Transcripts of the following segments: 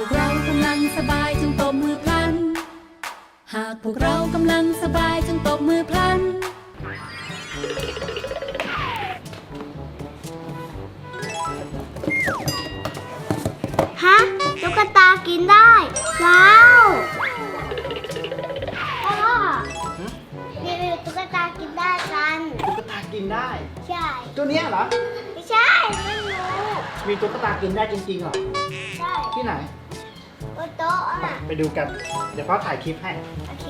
พวกเรากำลังสบายจงตบมือพลัน หากพวกเรากำลังสบายจงตบมือพลัน ฮะตุ๊กตากินได้ ว้าวพ่อรีวิวตุ๊กตากินได้กัน ตุ๊กตากินได้ ใช่ ตัวเนี้ยเหรอ ไม่ใช่ ไม่รู้ มีตุ๊กตากินได้จริงๆเหรอ ใช่ ที่ไหน บนโต๊ะอะ ไปดูกัน เดี๋ยวพ่อถ่ายคลิปให้ โอเค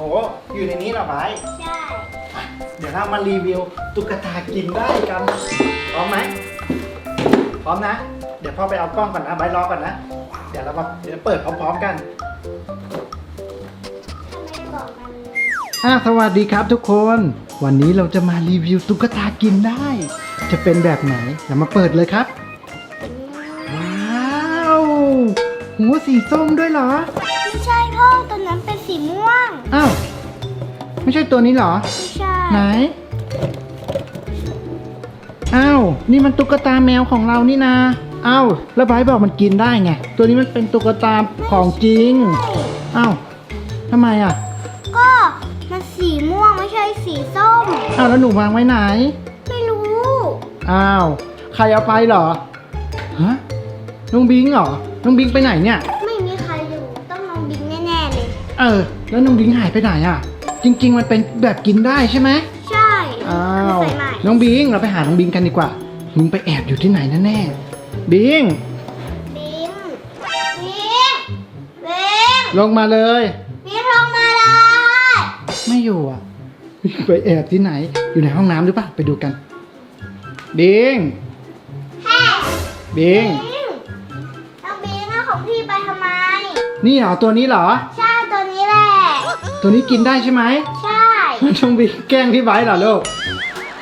โหอยู่ในนี้เหรอไบร์ทใช่เดี๋ยวเรามารีวิวตุ๊กตากินได้กันพร้อมไหมพร้อมนะ เดี๋ยวพ่อไปเอากล้องก่อนนะไบร์ทรอก่อนนะ เดี๋ยวเรามาเดี๋ยวเปิดพร้อมๆกัน ทำไมกล่องมันอะสวัสดีครับทุกคน วันนี้เราจะมารีวิวตุ๊กตากินได้ จะเป็นแบบไหนเรามาเปิดเลยครับ ว้าว หัวสีส้มด้วยเหรอ ไม่ใช่ พ่อตัวนั้นเป็นสีม่วง อ้าว ไม่ใช่ตัวนี้เหรอ ไม่ใช่ ไหน อ้าว นี่มันตุ๊กตาแมวของเรานี่นาอ้าว แล้วไบร์ทบอกมันกินได้ไง ตัวนี้มันเป็นตุ๊กตาของจริง อ้าวทำไมอะ ก็มันสีม่วงไม่ใช่สีส้ม อ้าวแล้วหนูวางไว้ไหน ไม่รู้ อ้าว ใครเอาไปเหรอ ฮะ น้องบิงเหรอ น้องบิงไปไหนเนี่ย ไม่มีใครอยู่ต้องน้องบิงแน่ๆ เลยเออ แล้วน้องบิงหายไปไหนอะ จริง ๆ มันเป็นแบบกินได้ใช่ไหมใช่อ้าวใส่ใหม่น้องบิงเราไปหาน้องบิงกันดีกว่ามึงไปแอบอยู่ที่ไหนแน่แน่ๆบิงบิงบิงบิงลงมาเลยบิงลงมาเลย ไม่อยู่อะไปแอบที่ไหนอยู่ในห้องน้ำหรือเปล่าไปดูกันบิงแฮ่บิงบิง น้องบิงเอาของพี่ไปทำไม นี่เหรอตัวนี้เหรอใช่ตัวนี้แหละ ตัวนี้กินได้ใช่ไหมใช่น้องบิงแกล้งพี่ไบร์ทเหรอลูก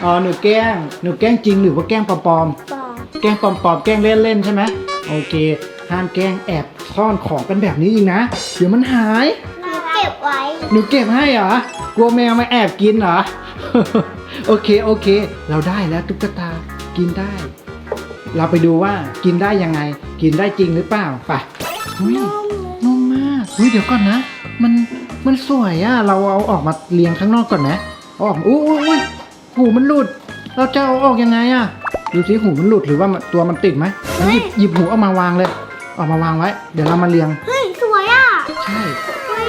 อ๋อหนูแกล้งหนูแกล้งจริงหรือว่าแกล้งปลอมบอกๆแกล้งปลอมๆแกล้งเล่นๆใช่ไหมโอเค ห้ามแกล้งแอบซ่อนของกันแบบนี้อีกนะ เดี๋ยวมันหาย หนูเก็บไว้ หนูเก็บให้เหรอกลัวแมวมาแอบกินเหรอ โอเคโอเค เราได้แล้วตุ๊กตากินได้ เราไปดูว่ากินได้ยังไง กินได้จริงหรือเปล่าไปอุ้ยนุ่มมากอุ้ยเดี๋ยวก่อนนะ มัน มันสวยอะเราเอาออกมาเรียงข้างนอกก่อนนะเอาออกอุ้ยอุ้ยอุ้ยหูมันหลุด เราจะเอาออกยังไงอะดูสิหูมันหลุดหรือว่ามันตัวมันติดไหมงั้นหยิบหยิบหูเอามาวางเลยออกมาวางไว้ เดี๋ยวเรามาเรียงเฮ้ยสวยอะใช่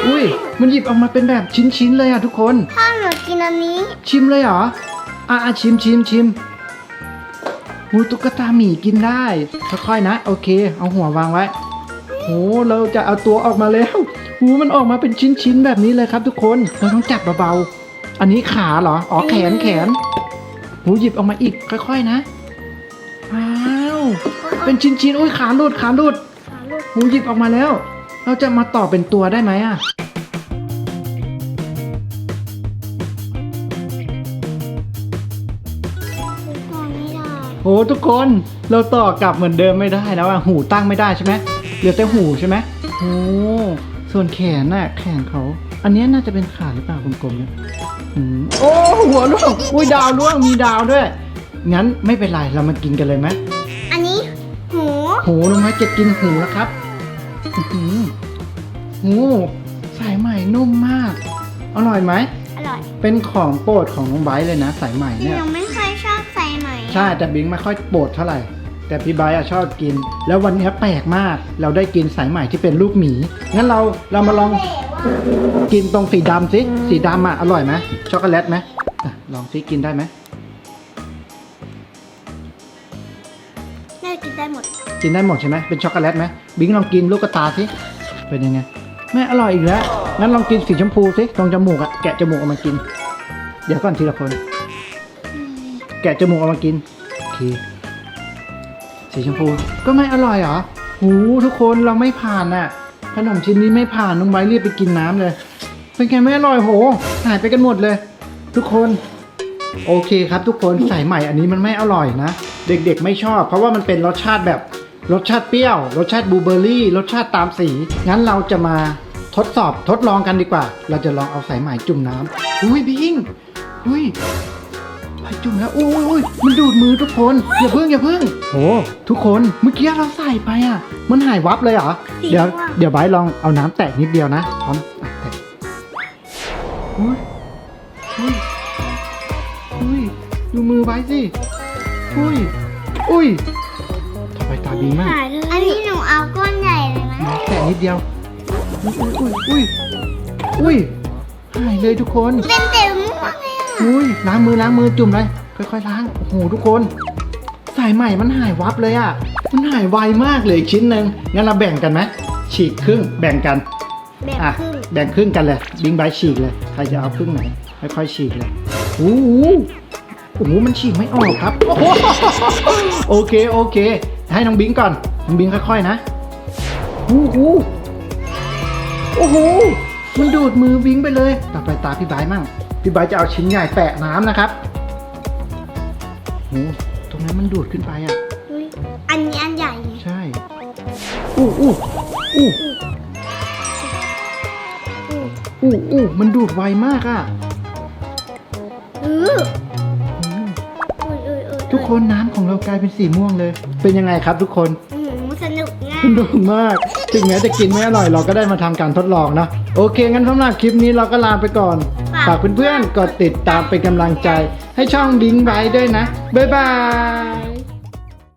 อุ้ยมันหยิบออกมาเป็นแบบชิ้นๆเลยอะทุกคนถ้าหนูกินอันนี้ ชิมเลยเหรออะอะชิมชิมชิมหูตุ๊กตาหมีกินได้ค่อยๆนะ โอเค เอาหัววางไว้โหเราจะเอาตัวออกมาแล้ว หูมันออกมาเป็นชิ้นๆแบบนี้เลยครับ ทุกคนเราต้องจับเบาๆอันนี้ขาเหรออ๋อแขนแขนหูหยิบออกมาอีกค่อยๆนะว้าวเป็นชิ้นๆอุ้ยขาหลุดขาหลุดขาลูกหูหยิบออกมาแล้ว เราจะมาต่อเป็นตัวได้ไหมอะซื้อก่อนไม่ได้โอ้ทุกคนเราต่อกลับเหมือนเดิมไม่ได้แล้วอะหูตั้งไม่ได้ใช่ไหมเหลือแต่หูใช่ไหมโอ้ ส่วนแขนน่ะแขนเขา อันเนี้ยน่าจะเป็นขาหรือเปล่ากลมๆเนี่ยอืมโอ้หัวร่วงอุ้ยดาวร่วงมีดาวด้วย งั้นไม่เป็นไรเรามากินกันเลยไหมอันนี้หูหูน้องไม้จะกินหูแล้วครับอื้อหือหูสายใหม่นุ่มมาก อร่อยไหม อร่อยเป็นของโปรดของน้องไบร์ทเลยนะ สายใหม่หเนี่ยนูไม่ค่อยชอบใส่ไหม ใช่แต่บิงไม่ค่อยโปรดเท่าไหร่ แต่พี่ไบร์ทอะชอบกิน แล้ววันเนี้ยแปลกมาก เราได้กินสายใหม่ที่เป็นรูปหมี งั้นเราเรามาลองเก๋ว่ะกินตรงสีดำสิ สีดำอะอร่อยไหมช็อกโกแลตไหมอะลองสิกินได้ไหม น่าจะกินได้หมด กินได้หมดใช่ไหมเป็นช็อกโกแลตไหมบิงลองกินลูกกระตาสิ เป็นยังไงแม่อร่อยอีกแล้ว งั้นลองกินสีชมพูสิ ตรงจมูกอะแกะจมูกออกมากิน เดี๋ยวก่อนทีละคน แกะจมูกออกมากิน โอเค สีชมพูก็ไม่อร่อยเหรอหูทุกคนเราไม่ผ่านน่ะ ขนมชิ้นนี้ไม่ผ่านน้องไบร์ทรีบไปกินน้ำเลย เป็นไงไม่อร่อยโห หายไปกันหมดเลย ทุกคน โอเคครับทุกคนสายใหม่อันนี้มันไม่อร่อยนะ เด็กๆไม่ชอบ เพราะว่ามันเป็นรสชาติแบบรสชาติเปรี้ยว รสชาติบลูเบอร์รี่ รสชาติตามสี งั้นเราจะมาทดสอบทดลองกันดีกว่า เราจะลองเอาสายใหม่จุ่มน้ำอุ้ยบิงอุ้ย จุ่มแล้วอุ้ยอุ้ยมันดูดมือทุกคน อย่าเพิ่งอย่าเพิ่งโอ้ทุกคนเมื่อกี้เราใส่ไปอะ มันหายวับเลยเหรอ เดี๋ยวเดี๋ยวไบร์ทลองเอาน้ำแตะนิดเดียวนะพร้อมอะแตะอุ้ยอุ้ยอุ้ยดูมือไว้สิอุ้ยอุ้ยทำไมตาดีมากหายเลยอันนี้หนูเอาก้อนใหญ่เลยไหมน้ำแตะนิดเดียวอุ้ยอุ้ยอุ้ยอุ้ยหายเลยทุกคน เป็นเต็มม่วงเลย อะอุ้ยล้างมือล้างมือจุ่มเลยค่อยๆล้างโอ้โหทุกคน สายใหม่มันหายวับเลยอะมันหายไวมากเลยอีกชิ้นหนึ่งงั้นเราแบ่งกันไหมฉีกครึ่งแบ่งกันแบบอะครึ่งแบ่งครึ่งกันเลยบิงใบฉีกเลยใครจะเอาครึ่งไหนค่อยๆฉีกเลยโอ้โหโอ้โหมันฉีกไม่ออกครับโอ้โหโอเคโอเค ให้น้องบิงก่อนน้องบิงค่อยๆนะโอ้โหโอ้โหมันดูดมือบิงไปเลย ต่อไปตาพี่ไบร์ทมั่ง พี่ไบร์ทจะเอาชิ้นใหญ่แปะน้ำนะครับโอ้โหตรงนั้นมันดูดขึ้นไปอะ อุ๊ยอันนี้อันใหญ่ไงใช่ อู้อู้อู้อืมอู้อู้มันดูดไวมากอะอืออืมอุ้ยอุ้ยอุ้ยทุกคนน้ำของเรากลายเป็นสีม่วงเลย เป็นยังไงครับทุกคน อืมสนุกง่ายสนุกมาก ถึงแม้จะกินไม่อร่อยเราก็ได้มาทำการทดลองนะ โอเค งั้นสำหรับคลิปนี้เราก็ลาไปก่อน ฝากเพื่อนๆ กดติดตามเป็นกำลังใจให้ช่องบิงไบด้วยนะ บ๊ายบาย